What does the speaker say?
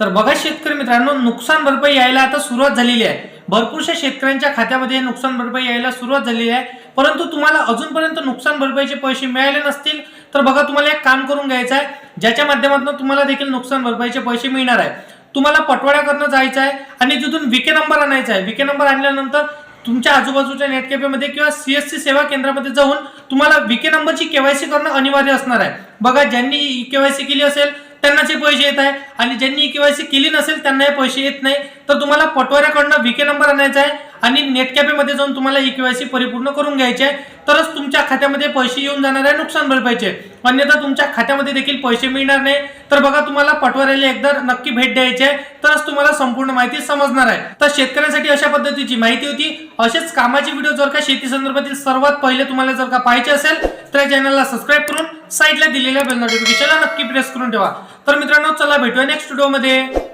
तर बघा शेतकरी मित्रांनो नुकसान भरपाई यायला आता सुरुवात झालेली आहे. भरपूरशा शेतकऱ्यांच्या खात्यामध्ये नुकसान भरपाई यायला सुरुवात झालेली आहे. परंतु तुम्हाला अजूनपर्यंत नुकसान भरपाईचे पैसे मिळाले नसतील तर बघा तुम्हाला एक काम करून घ्यायचं आहे. ज्याच्या माध्यमातून तुम्हाला देखील नुकसान भरपाईचे पैसे मिळणार आहे. तुम्हाला पटवाड्या करणं जायचं आहे आणि तिथून विके नंबर आणायचा आहे. विके नंबर आणल्यानंतर तुमच्या आजूबाजूच्या नेटकॅफेमध्ये किंवा सीएससी सेवा केंद्रामध्ये जाऊन तुम्हाला विके नंबरची केवायसी करणं अनिवार्य असणार आहे. बघा ज्यांनी केवायसी केली असेल त्यांनाच हे पैसे येत आहे. आणि ज्यांनी केवायसी केली नसेल त्यांना हे पैसे येत नाही. तर तुम्हाला पटवाऱ्याकडनं विके नंबर आणायचा आहे. आणि नेट कॅफेमध्ये जाऊन तुम्हाला ई केवायसी परिपूर्ण करून घ्यायची आहे. तरच तुमच्या खात्यामध्ये पैसे येऊन जाणार आहे नुकसान भरपाईचे अन्यथा तुमच्या खात्यामध्ये देखील पैसे मिळणार नाही. तर बघा तुम्हाला पटवाऱ्याला एकदा नक्की भेट द्यायची आहे. तरच तुम्हाला संपूर्ण माहिती समजणार आहे. तर शेतकऱ्यांसाठी अशा पद्धतीची माहिती होती. असेच कामाची व्हिडिओ जर का शेती संदर्भातील सर्वात पहिले तुम्हाला जर का पाहायचे असेल तर चॅनलला सबस्क्राईब करून साईडला दिलेल्या बेल नोटिफिकेशनला नक्की प्रेस करून ठेवा. तर मित्रांनो चला भेटूया नेक्स्ट व्हिडिओमध्ये